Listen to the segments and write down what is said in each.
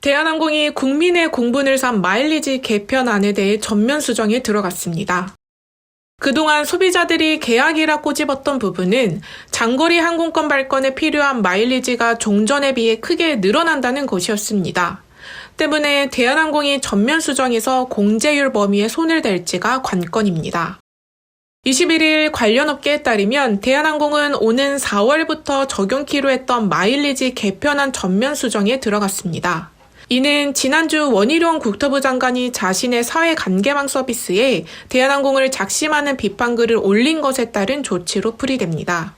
대한항공이 국민의 공분을 산 마일리지 개편안에 대해 전면 수정에 들어갔습니다. 그동안 소비자들이 계약이라 꼬집었던 부분은 장거리 항공권 발권에 필요한 마일리지가 종전에 비해 크게 늘어난다는 것이었습니다. 때문에 대한항공이 전면 수정해서 공제율 범위에 손을 댈지가 관건입니다. 21일 관련 업계에 따르면 대한항공은 오는 4월부터 적용키로 했던 마일리지 개편안 전면 수정에 들어갔습니다. 이는 지난주 원희룡 국토부 장관이 자신의 사회 관계망 서비스에 대한항공을 작심하는 비판글을 올린 것에 따른 조치로 풀이됩니다.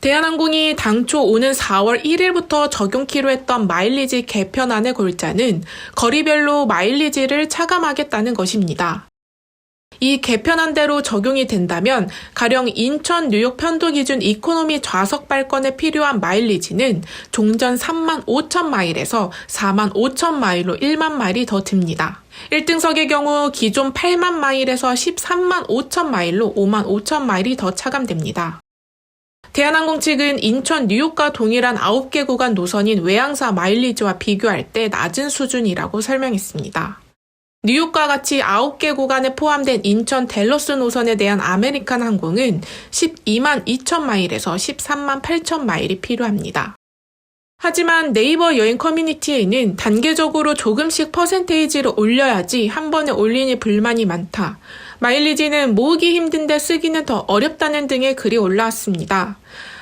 대한항공이 당초 오는 4월 1일부터 적용키로 했던 마일리지 개편안의 골자는 거리별로 마일리지를 차감하겠다는 것입니다. 이 개편안 대로 적용이 된다면 가령 인천 뉴욕 편도 기준 이코노미 좌석 발권에 필요한 마일리지는 종전 3만 5천 마일에서 4만 5천 마일로 1만 마일이 더 듭니다. 1등석의 경우 기존 8만 마일에서 13만 5천 마일로 5만 5천 마일이 더 차감됩니다. 대한항공 측은 인천 뉴욕과 동일한 9개 구간 노선인 외항사 마일리지와 비교할 때 낮은 수준이라고 설명했습니다. 뉴욕과 같이 9개 구간에 포함된 인천 델러스 노선에 대한 아메리칸 항공은 12만 2천 마일에서 13만 8천 마일이 필요합니다. 하지만 네이버 여행 커뮤니티에는 단계적으로 조금씩 퍼센테이지를 올려야지 한 번에 올리니 불만이 많다. 마일리지는 모으기 힘든데 쓰기는 더 어렵다는 등의 글이 올라왔습니다.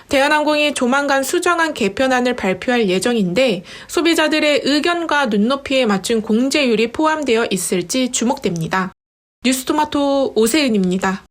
대한항공이 조만간 수정안 개편안을 발표할 예정인데 소비자들의 의견과 눈높이에 맞춘 공제율이 포함되어 있을지 주목됩니다. 뉴스토마토 오세은입니다.